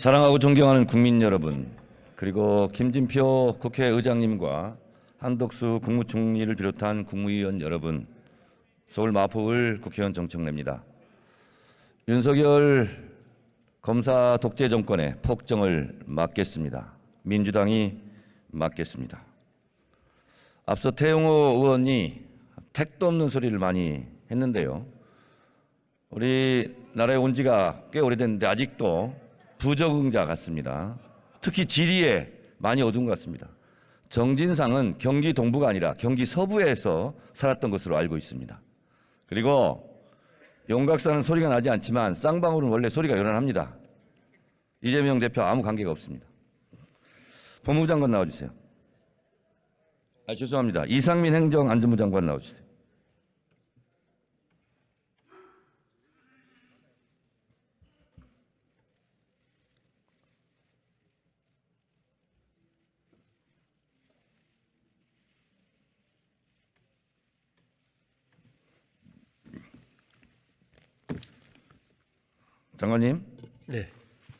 사랑하고 존경하는 국민 여러분, 그리고 김진표 국회의장님과 한덕수 국무총리를 비롯한 국무위원 여러분, 서울 마포을 국회의원 정청래입니다. 윤석열 검사 독재 정권의 폭정을 막겠습니다. 민주당이 막겠습니다. 앞서 태용호 의원이 택도 없는 소리를 많이 했는데요. 우리 나라에 온 지가 꽤 오래됐는데 아직도 부적응자 같습니다. 특히 지리에 많이 어두운 것 같습니다. 정진상은 경기 동부가 아니라 경기 서부에서 살았던 것으로 알고 있습니다. 그리고 용각사는 소리가 나지 않지만 쌍방울은 원래 소리가 요란합니다. 이재명 대표 아무 관계가 없습니다. 법무부 장관 나와주세요. 아, 죄송합니다. 이상민 행정안전부 장관 나와주세요. 장관님, 네.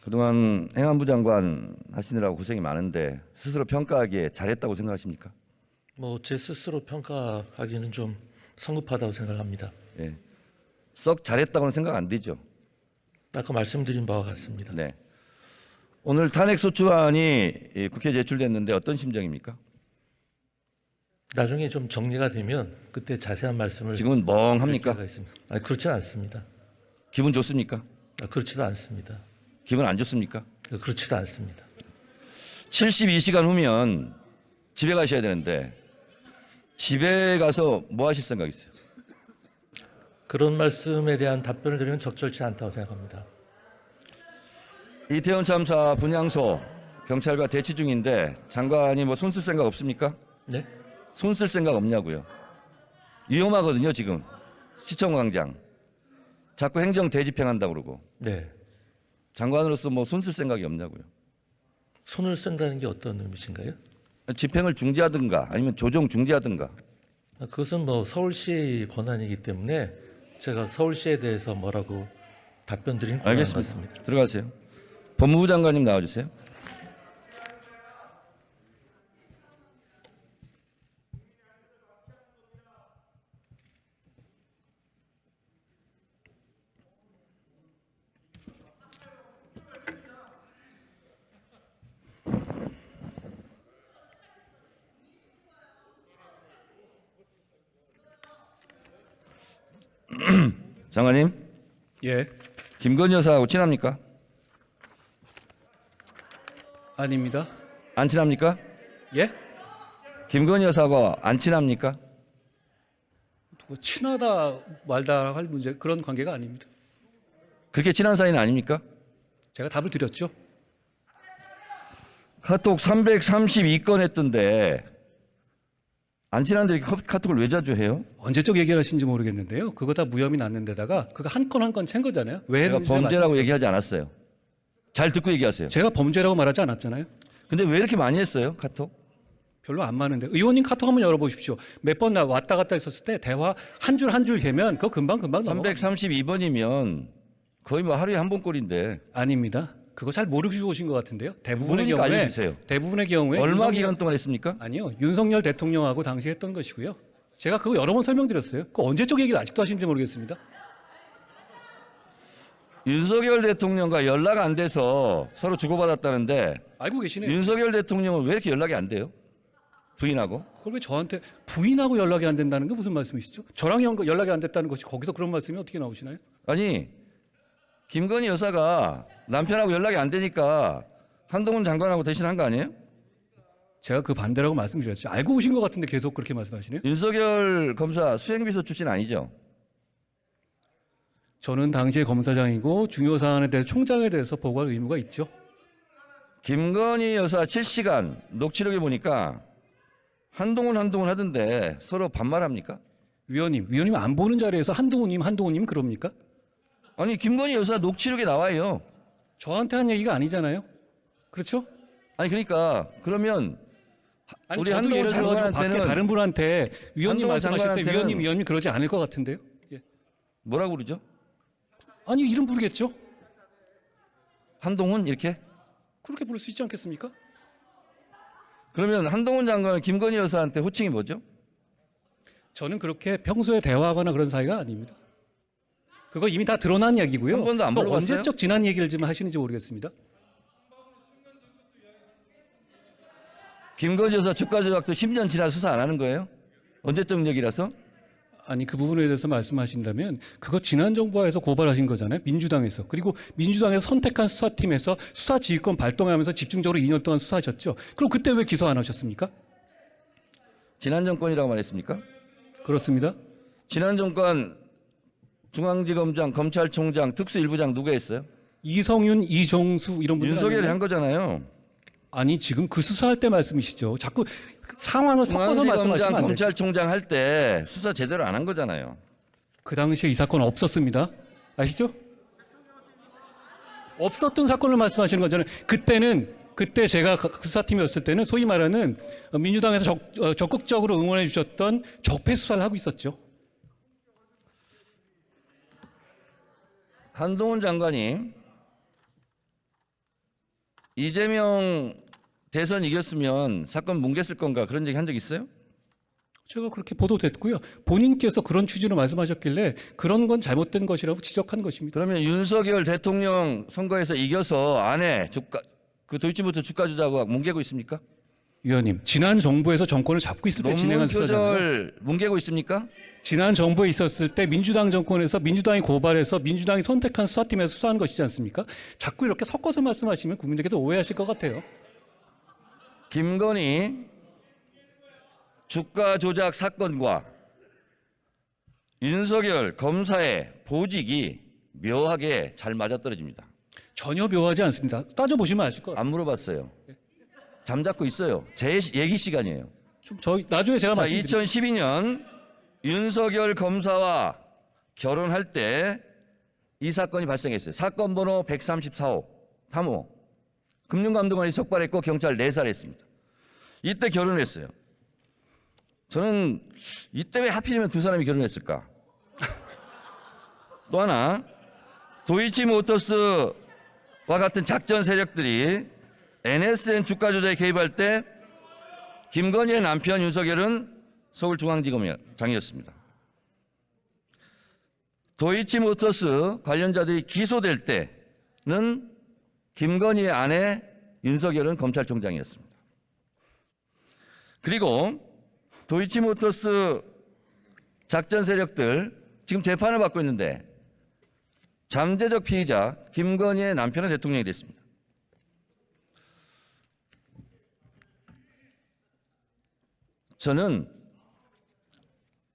그동안 행안부 장관 하시느라고 고생이 많은데 스스로 평가하기에 잘했다고 생각하십니까? 뭐 제 스스로 평가하기는 좀 성급하다고 생각합니다. 예. 썩 잘했다고는 생각 안 되죠. 아까 말씀드린 바와 같습니다. 네. 오늘 탄핵 소추안이 이 국회 제출됐는데 어떤 심정입니까? 나중에 좀 정리가 되면 그때 자세한 말씀을 지금은 멍합니까? 아니 그렇지는 않습니다. 기분 좋습니까? 아, 그렇지도 않습니다. 기분 안 좋습니까? 그렇지도 않습니다. 72시간 후면 집에 가셔야 되는데 집에 가서 뭐 하실 생각이세요? 그런 말씀에 대한 답변을 드리면 적절치 않다고 생각합니다. 이태원 참사 분향소 경찰과 대치 중인데 장관이 뭐 손쓸 생각 없습니까? 네? 손쓸 생각 없냐고요. 위험하거든요, 지금. 시청 광장. 자꾸 행정 대집행한다고 그러고. 네. 장관으로서 뭐 손쓸 생각이 없냐고요. 손을 쓴다는 게 어떤 의미신가요? 집행을 중지하든가 아니면 조정 중지하든가. 아, 그것은 뭐 서울시 권한이기 때문에 제가 서울시에 대해서 뭐라고 답변 드린 건 알겠습니다. 같습니다. 들어가세요. 법무부 장관님 나와주세요. 장관님, 예, 김건희 여사하고 친합니까? 아닙니다. 안 친합니까? 예? 김건희 여사하고 안 친합니까? 뭐 친하다 말다 할 문제 그런 관계가 아닙니다. 그렇게 친한 사이는 아닙니까? 제가 답을 드렸죠. 카톡 332건 했던데 안 친한데 이렇게 카- 카톡을 왜 자주 해요? 언제적 얘기를 하신지 모르겠는데요. 그거 다 무혐의 났는 데다가 그거 한 건 한 건 챈 거잖아요. 왜 제가 했는지 범죄라고 얘기하지 않았어요. 잘 듣고 얘기하세요. 제가 범죄라고 말하지 않았잖아요. 근데 왜 이렇게 많이 했어요? 카톡? 별로 안 많은데 의원님 카톡 한번 열어보십시오. 몇 번 나 왔다 갔다 했었을 때 대화 한 줄 한 줄 개면 그거 금방 금방 넘어가. 332번이면 거의 뭐 하루에 한 번 꼴인데 아닙니다. 그거 잘 모르시고 오신 것 같은데요. 대부분의 모르니까 경우에 알려주세요. 대부분의 경우에 얼마 윤석열- 기간 동안 했습니까? 아니요. 윤석열 대통령하고 당시 했던 것이고요. 제가 그거 여러 번 설명드렸어요. 그 언제적 얘기를 아직도 하시는지 모르겠습니다. 윤석열 대통령과 연락 안 돼서 서로 주고받았다는데 알고 계시네요. 윤석열 대통령은 왜 이렇게 연락이 안 돼요? 부인하고? 그걸 왜 저한테 부인하고 연락이 안 된다는 게 무슨 말씀이시죠? 저랑 연- 연락이 안 됐다는 것이 거기서 그런 말씀이 어떻게 나오시나요? 아니 김건희 여사가 남편하고 연락이 안 되니까 한동훈 장관하고 대신한 거 아니에요? 제가 그 반대라고 말씀드렸죠. 알고 오신 것 같은데 계속 그렇게 말씀하시네요. 윤석열 검사 수행비서 출신 아니죠? 저는 당시에 검사장이고 중요 사안에 대해 총장에 대해서 보고할 의무가 있죠. 김건희 여사 7시간 녹취록에 보니까 한동훈 한동훈 하던데 서로 반말합니까? 위원님, 위원님 안 보는 자리에서 한동훈님, 한동훈님 그럽니까? 아니 김건희 여사 녹취록에 나와요. 저한테 한 얘기가 아니잖아요. 그렇죠? 아니 그러니까 그러면 아니, 우리 한동훈 예를 밖에 장관한테는- 다른 분한테 위원님 말씀하실 때 위원님, 위원님 그러지 않을 것 같은데요. 예. 뭐라고 그러죠? 아니 이름 부르겠죠. 한동훈 이렇게? 그렇게 부를 수 있지 않겠습니까? 그러면 한동훈 장관은 김건희 여사한테 호칭이 뭐죠? 저는 그렇게 평소에 대화하거나 그런 사이가 아닙니다. 그거 이미 다 드러난 얘기고요. 한 번도 안 그거 물어봤어요? 언제적 지난 얘기를 좀 하시는지 모르겠습니다. 김건희 여사 주가 조작도 10년 지나 수사 안 하는 거예요? 언제적 얘기라서? 아니 그 부분에 대해서 말씀하신다면 그거 지난 정부에서 고발하신 거잖아요. 민주당에서 그리고 민주당에서 선택한 수사팀에서 수사 지휘권 발동하면서 집중적으로 2년 동안 수사하셨죠. 그럼 그때 왜 기소 안 하셨습니까? 지난 정권이라고 말했습니까? 그렇습니다. 지난 정권 중앙지검장, 검찰총장, 특수일부장 누가 했어요? 이성윤, 이종수 이런 분들 윤석열이 아니에요? 한 거잖아요. 아니 지금 그 수사할 때 말씀이시죠. 자꾸 상황을 섞어서 중앙지검장, 말씀하시면 안 돼요. 검찰총장 할 때 수사 제대로 안 한 거잖아요. 그 당시에 이 사건 없었습니다. 아시죠? 없었던 사건을 말씀하시는 거잖아요. 그때는 그때 제가 그 수사팀이었을 때는 소위 말하는 민주당에서 적, 어, 적극적으로 응원해 주셨던 적폐 수사를 하고 있었죠. 한동훈 장관이 이재명 대선 이겼으면 사건 뭉갰을 건가 그런 얘기 한 적 있어요? 제가 그렇게 보도됐고요. 본인께서 그런 취지로 말씀하셨길래 그런 건 잘못된 것이라고 지적한 것입니다. 그러면 윤석열 대통령 선거에서 이겨서 아내 주가 그 도이치모터 주가 조작하고 뭉개고 있습니까? 위원님, 지난 정부에서 정권을 잡고 있을 때 논문 진행한 수사잖아요. 표절 뭉개고 있습니까? 지난 정부에 있었을 때 민주당 정권에서 민주당이 고발해서 민주당이 선택한 수사팀에서 수사한 것이지 않습니까? 자꾸 이렇게 섞어서 말씀하시면 국민들께서 오해하실 것 같아요. 김건희 주가 조작 사건과 윤석열 검사의 보직이 묘하게 잘 맞아떨어집니다. 전혀 묘하지 않습니다. 따져보시면 아실 것 같아요. 안 물어봤어요. 잠잡고 있어요. 제 시- 얘기 시간이에요. 좀 저희 나중에 제가 자, 말씀드릴게요. 2012년 윤석열 검사와 결혼할 때 이 사건이 발생했어요. 사건 번호 134호 3호 금융감독원이 적발했고 경찰 내살했습니다. 이때 결혼했어요. 저는 이때 왜 하필이면 두 사람이 결혼했을까? 또 하나 도이치 모터스와 같은 작전 세력들이 NSN 주가 조작에 개입할 때 김건희의 남편 윤석열은 서울중앙지검장이었습니다. 도이치모터스 관련자들이 기소될 때는 김건희의 아내 윤석열은 검찰총장이었습니다. 그리고 도이치모터스 작전 세력들 지금 재판을 받고 있는데 잠재적 피의자 김건희의 남편은 대통령이 됐습니다. 저는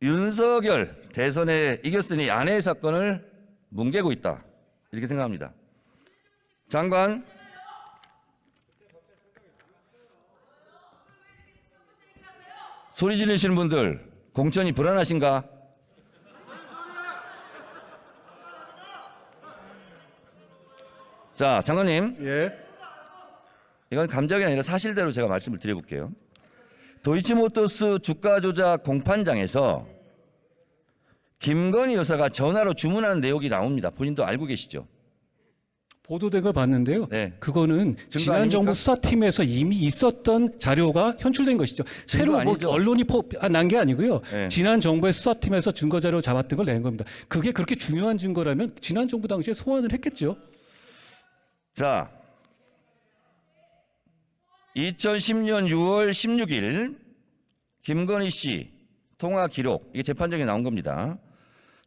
윤석열 대선에 이겼으니 아내의 사건을 뭉개고 있다 이렇게 생각합니다. 장관 소리 지르시는 분들 공천이 불안하신가? 자 장관님 예. 이건 감정이 아니라 사실대로 제가 말씀을 드려볼게요. 도이치모터스 주가 조작 공판장에서 김건희 여사가 전화로 주문하는 내용이 나옵니다. 본인도 알고 계시죠? 보도된 걸 봤는데요. 네. 그거는 지난 아닙니까? 정부 수사팀에서 이미 있었던 자료가 현출된 것이죠. 새로 뭐? 언론이 난 게 아니고요. 네. 지난 정부의 수사팀에서 증거 자료 잡았던 걸 낸 겁니다. 그게 그렇게 중요한 증거라면 지난 정부 당시에 소환을 했겠죠. 자, 2010년 6월 16일 김건희 씨 통화 기록 이게 재판정에 나온 겁니다.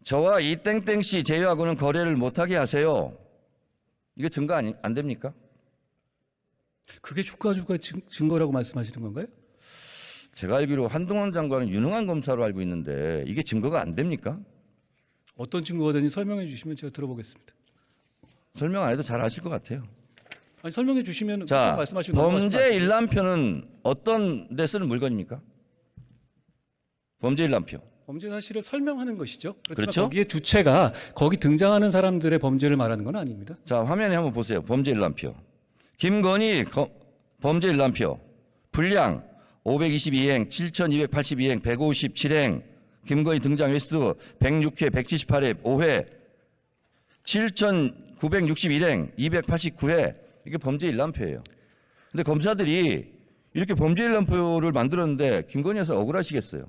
저와 이 땡땡 씨 제외하고는 거래를 못하게 하세요. 이게 증거 아니, 안 됩니까? 그게 주가 주가 증거라고 말씀하시는 건가요? 제가 알기로 한동훈 장관은 유능한 검사로 알고 있는데 이게 증거가 안 됩니까? 어떤 증거가 되는지 설명해 주시면 제가 들어보겠습니다. 설명 안 해도 잘 아실 것 같아요. 아니 설명해 주시면 자, 넘어가지 범죄. 일람표는 어떤 데 쓰는 물건입니까? 범죄 일람표. 범죄 사실을 설명하는 것이죠. 그렇죠? 거기에 주체가 거기 등장하는 사람들의 범죄를 말하는 건 아닙니다. 자, 화면에 한번 보세요. 범죄 일람표. 김건희 거- 범죄 일람표. 분량 522행, 7282행, 157행. 김건희 등장 횟수 106회, 178회, 5회. 7961행, 289회, 이게 범죄 일람표예요. 근데 검사들이 이렇게 범죄 일람표를 만들었는데 김건희 여사 억울하시겠어요.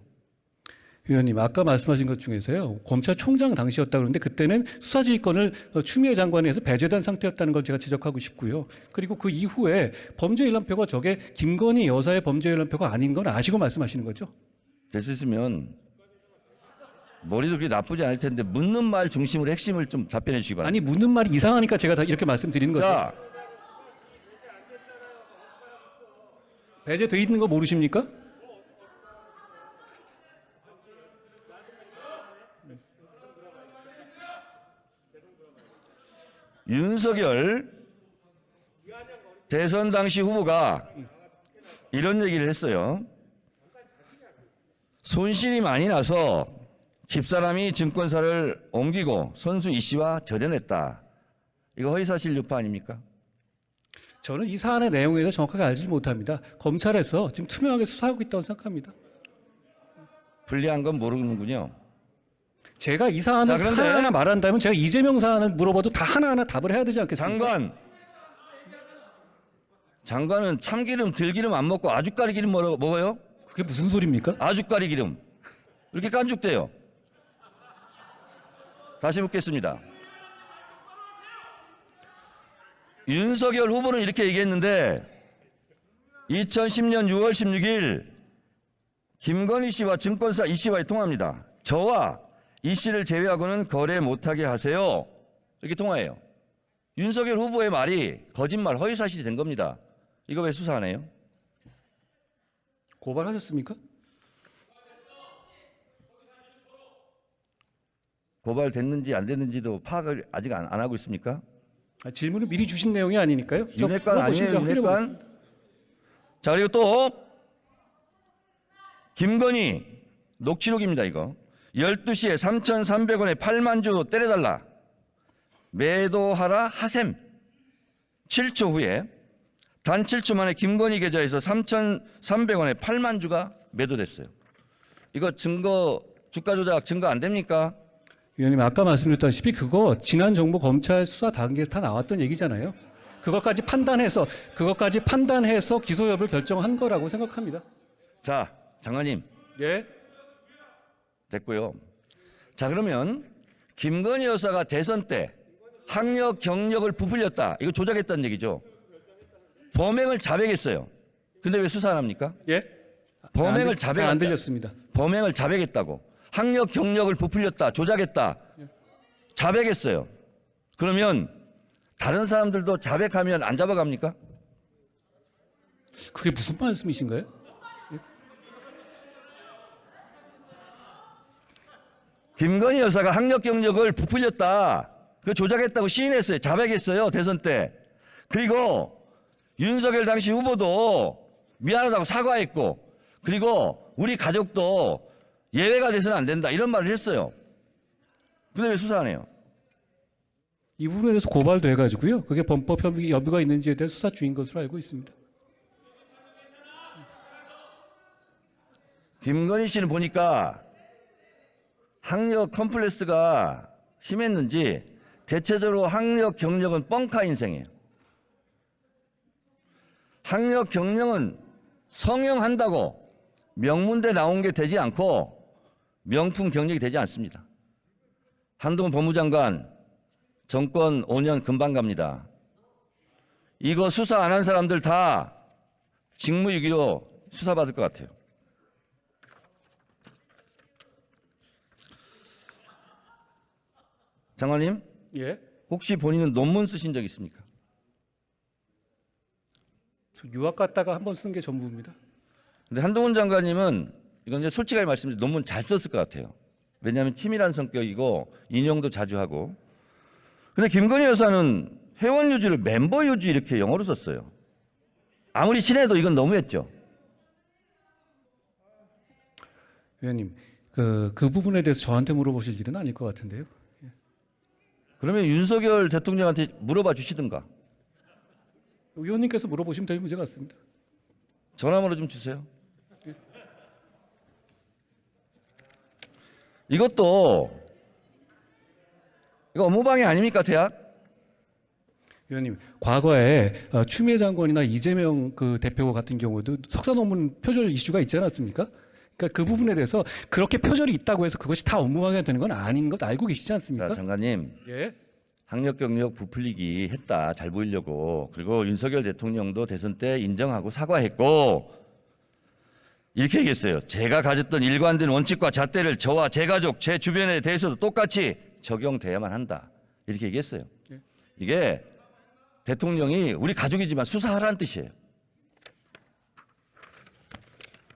위원님 아까 말씀하신 것 중에서요 검찰총장 당시였다 그러는데 그때는 수사지휘권을 어, 추미애 장관에서 배제된 상태였다는 걸 제가 지적하고 싶고요. 그리고 그 이후에 범죄 일람표가 저게 김건희 여사의 범죄 일람표가 아닌 건 아시고 말씀하시는 거죠? 될 수 있으면 머리도 그렇게 나쁘지 않을 텐데 묻는 말 중심으로 핵심을 좀 답변해 주시기 바랍니다. 아니 묻는 말이 이상하니까 제가 다 이렇게 말씀드리는 거죠. 자, 배제돼 있는 거 모르십니까? 윤석열 대선 당시 후보가 이런 얘기를 했어요. 손실이 많이 나서 집사람이 증권사를 옮기고 선수 이 씨와 절연했다. 이거 허위사실 유포 아닙니까? 저는 이 사안의 내용에 대해서 정확하게 알지 못합니다. 검찰에서 지금 투명하게 수사하고 있다고 생각합니다. 불리한 건 모르는군요. 제가 이 사안을 자, 그런데- 하나하나 말한다면 제가 이재명 사안을 물어봐도 다 하나하나 답을 해야 되지 않겠습니까? 장관. 장관은 참기름, 들기름 안 먹고 아주까리 기름 먹어- 먹어요? 그게 무슨 소리입니까? 아주까리 기름. 이렇게 깐죽대요. 다시 묻겠습니다. 윤석열 후보는 이렇게 얘기했는데 2010년 6월 16일 김건희 씨와 증권사 이 씨와의 통화입니다. 저와 이 씨를 제외하고는 거래 못하게 하세요. 이렇게 통화해요. 윤석열 후보의 말이 거짓말, 허위사실이 된 겁니다. 이거 왜 수사 안 해요? 고발하셨습니까? 고발됐는지 안 됐는지도 파악을 아직 안, 안 하고 있습니까? 아, 질문을 미리 주신 내용이 아니니까요. 저 윤핵관 아니에요, 윤핵관? 자, 그리고 또 김건희 녹취록입니다, 이거. 12시에 3,300원에 8만 주 때려달라. 매도하라 하셈. 7초 후에 단 7초 만에 김건희 계좌에서 3,300원에 8만 주가 매도됐어요. 이거 증거 주가 조작 증거 안 됩니까? 위원님 아까 말씀드렸다시피 그거 지난 정부 검찰 수사 단계에서 다 나왔던 얘기잖아요. 그것까지 판단해서 그것까지 판단해서 기소 여부를 결정한 거라고 생각합니다. 자, 장관님 예. 됐고요. 자 그러면 김건희 여사가 대선 때 학력 경력을 부풀렸다. 이거 조작했다는 얘기죠. 범행을 자백했어요. 근데 왜 수사 안 합니까? 예. 범행을 잘 안. 들렸습니다. 범행을 자백했다고. 학력 경력을 부풀렸다. 조작했다. 자백했어요. 그러면 다른 사람들도 자백하면 안 잡아갑니까? 그게 무슨 말씀이신가요? 김건희 여사가 학력 경력을 부풀렸다. 그 조작했다고 시인했어요. 자백했어요. 대선 때. 그리고 윤석열 당시 후보도 미안하다고 사과했고 그리고 우리 가족도 예외가 돼서는 안 된다. 이런 말을 했어요. 근데 왜 수사 안 해요? 이 부분에 대해서 고발도 해가지고요. 그게 범법 협의 여부가 있는지에 대해 수사 중인 것으로 알고 있습니다. 김건희 씨는 보니까 학력 컴플렉스가 심했는지 대체적으로 학력 경력은 뻥카 인생이에요. 학력 경력은 성형한다고 명문대 나온 게 되지 않고 명품 경력이 되지 않습니다. 한동훈 법무장관 정권 5년 금방 갑니다. 이거 수사 안 한 사람들 다 직무유기로 수사받을 것 같아요. 장관님, 예. 혹시 본인은 논문 쓰신 적 있습니까? 저 유학 갔다가 한 번 쓴 게 전부입니다. 근데 한동훈 장관님은 이건 이제 솔직하게 말씀드리면 논문 잘 썼을 것 같아요. 왜냐하면 치밀한 성격이고 인용도 자주 하고. 근데 김건희 여사는 회원 유지를 멤버 유지 이렇게 영어로 썼어요. 아무리 친해도 이건 너무했죠. 위원님, 그, 그 부분에 대해서 저한테 물어보실 일은 아닐 것 같은데요. 그러면 윤석열 대통령한테 물어봐 주시든가. 위원님께서 물어보시면 될 문제 같습니다. 전화번호 좀 주세요. 이것도 이거 업무방해 아닙니까 대학? 위원님, 과거에 어, 추미애 장관이나 이재명 그 대표 같은 경우도 석사 논문 표절 이슈가 있지 않았습니까? 그러니까 그 부분에 대해서 그렇게 표절이 있다고 해서 그것이 다 업무방해가 되는 건 아닌 것 알고 계시지 자, 않습니까? 장관님 예. 학력 경력 부풀리기 했다 잘 보이려고 그리고 윤석열 대통령도 대선 때 인정하고 사과했고 이렇게 얘기했어요. 제가 가졌던 일관된 원칙과 잣대를 저와 제 가족, 제 주변에 대해서도 똑같이 적용돼야만 한다. 이렇게 얘기했어요. 예. 이게 대통령이 우리 가족이지만 수사하라는 뜻이에요.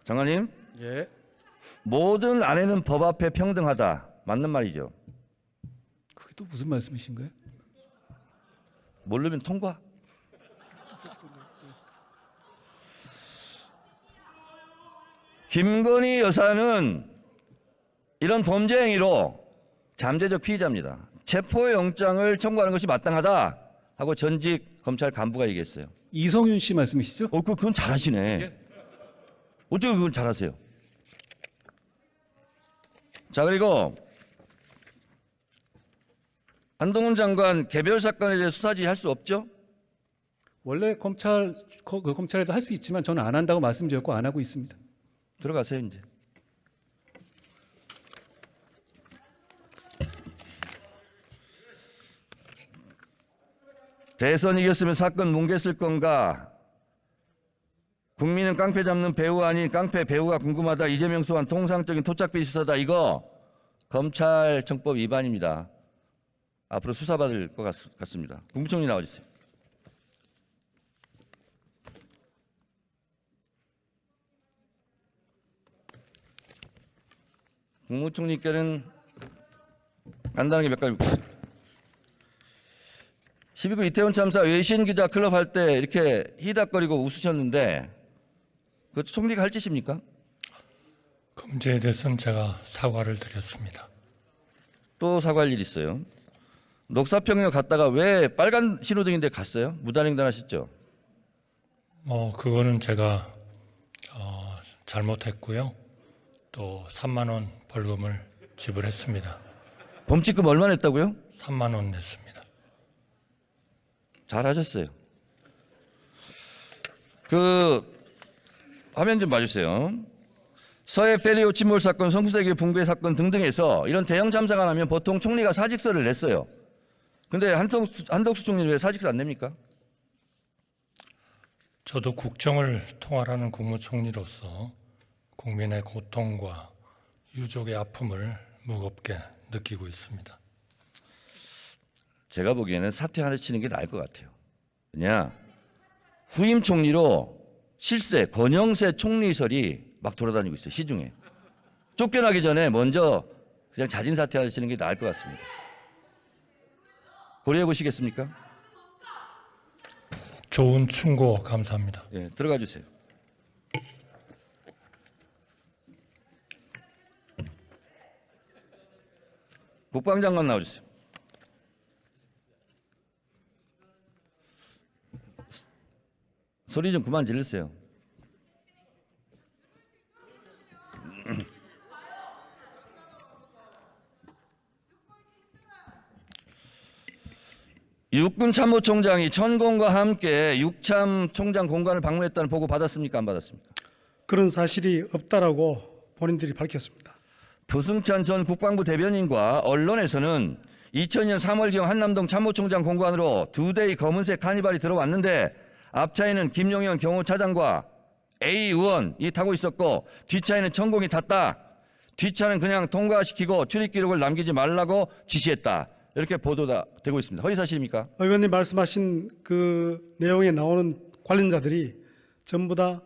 장관님, 예. 모든 아내는 법 앞에 평등하다. 맞는 말이죠. 그게 또 무슨 말씀이신가요? 모르면 통과. 김건희 여사는 이런 범죄 행위로 잠재적 피의자입니다. 체포영장을 청구하는 것이 마땅하다 하고 전직 검찰 간부가 얘기했어요. 이성윤 씨 말씀이시죠? 어, 그- 그건 잘하시네. 예. 어떻게 그건 잘하세요? 자 그리고 한동훈 장관 개별 사건에 대해 수사지 할수 없죠? 원래 검찰 거- 그 검찰에서 할 수 있지만 저는 안 한다고 말씀드렸고 안 하고 있습니다. 들어가세요 이제. 대선 이겼으면 사건 뭉갰을 건가? 국민은 깡패 잡는 배우 아닌 깡패 배우가 궁금하다. 이재명 소환 통상적인 토착비 수사다. 이거 검찰 정법 위반입니다. 앞으로 수사받을 것 같, 같습니다. 국무총리 나와주세요. 국무총리께는 간단하게 몇 가지 묻겠습니다. 12구 이태원 참사 외신 기자 클럽 할 때 이렇게 히닥거리고 웃으셨는데 그 총리가 할 짓입니까? 그 문제에 대해서는 제가 사과를 드렸습니다. 또 사과할 일 있어요. 녹사평역 갔다가 왜 빨간 신호등인데 갔어요? 무단횡단하셨죠? 뭐 그거는 제가 어, 잘못했고요. 또 3만 원 벌금을 지불했습니다. 범칙금 얼마 냈다고요? 3만 원 냈습니다. 잘하셨어요. 그 화면 좀 봐주세요. 서해 페리오 침몰 사건, 성수대교 붕괴 사건 등등에서 이런 대형 참사가 나면 보통 총리가 사직서를 냈어요. 근데 한덕수, 한덕수 총리는 왜 사직서 안 냅니까? 저도 국정을 통할하는 국무총리로서 국민의 고통과 유족의 아픔을 무겁게 느끼고 있습니다. 제가 보기에는 사퇴 하나 치는 게 나을 것 같아요. 왜냐 후임 총리로 실세 권영세 총리설이 막 돌아다니고 있어요 시중에 쫓겨나기 전에 먼저 그냥 자진 사퇴하시는 게 나을 것 같습니다. 고려해 보시겠습니까? 좋은 충고 감사합니다. 예, 들어가 주세요. 국방장관 나와주세요. 소리 좀 그만 지르세요. 육군 참모총장이 천공과 함께 육참 총장 공간을 방문했다는 보고 받았습니까? 안 받았습니까? 그런 사실이 없다라고 본인들이 밝혔습니다. 부승찬 전 국방부 대변인과 언론에서는 2000년 3월경 한남동 참모총장 공관으로 두 대의 검은색 카니발이 들어왔는데 앞차에는 김용현 경호차장과 A 의원이 타고 있었고 뒷차에는 천공이 탔다. 뒷차는 그냥 통과시키고 출입 기록을 남기지 말라고 지시했다. 이렇게 보도가 되고 있습니다. 허위 사실입니까? 의원님 말씀하신 그 내용에 나오는 관련자들이 전부 다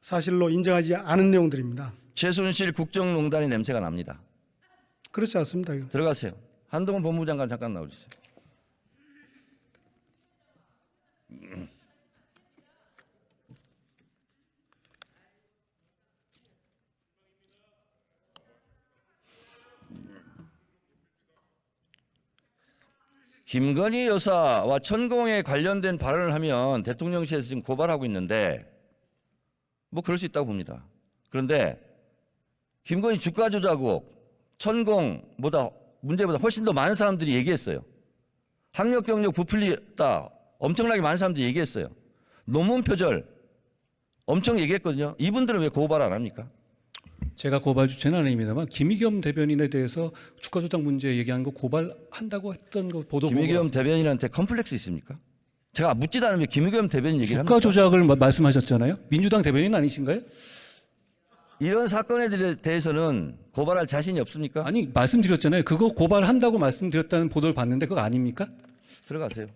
사실로 인정하지 않은 내용들입니다. 최순실 국정농단의 냄새가 납니다. 그렇지 않습니다. 들어가세요. 한동훈 법무장관 잠깐 나와주세요. 김건희 여사와 천공에 관련된 발언을 하면 대통령실에서 지금 고발하고 있는데 뭐 그럴 수 있다고 봅니다. 그런데 김건희 주가 조작국 천공보다 문제보다 훨씬 더 많은 사람들이 얘기했어요. 학력 경력 부풀리다 엄청나게 많은 사람들이 얘기했어요. 논문 표절 엄청 얘기했거든요. 이분들은 왜 고발 안 합니까? 제가 고발 주체는 아닙니다만 김의겸 대변인에 대해서 주가 조작 문제 얘기한 거 고발한다고 했던 거 보도 김의겸. 대변인한테 컴플렉스 있습니까? 제가 묻지도 않으면 김의겸 대변인 얘기를 합니까? 주가 조작을 마- 말씀하셨잖아요. 민주당 대변인 아니신가요? 이런 사건에 대해서는 고발할 자신이 없습니까? 아니 말씀드렸잖아요. 그거 고발한다고 말씀드렸다는 보도를 봤는데 그거 아닙니까? 들어가세요.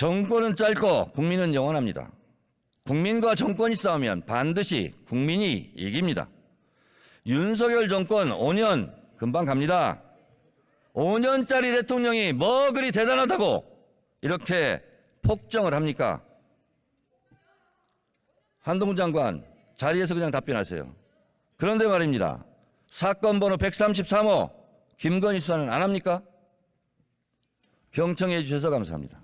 정권은 짧고 국민은 영원합니다. 국민과 정권이 싸우면 반드시 국민이 이깁니다. 윤석열 정권 5년 금방 갑니다. 5년짜리 대통령이 뭐 그리 대단하다고 이렇게 폭정을 합니까? 한동훈 장관 자리에서 그냥 답변하세요. 그런데 말입니다. 사건 번호 133호 김건희 수사는 안 합니까? 경청해 주셔서 감사합니다.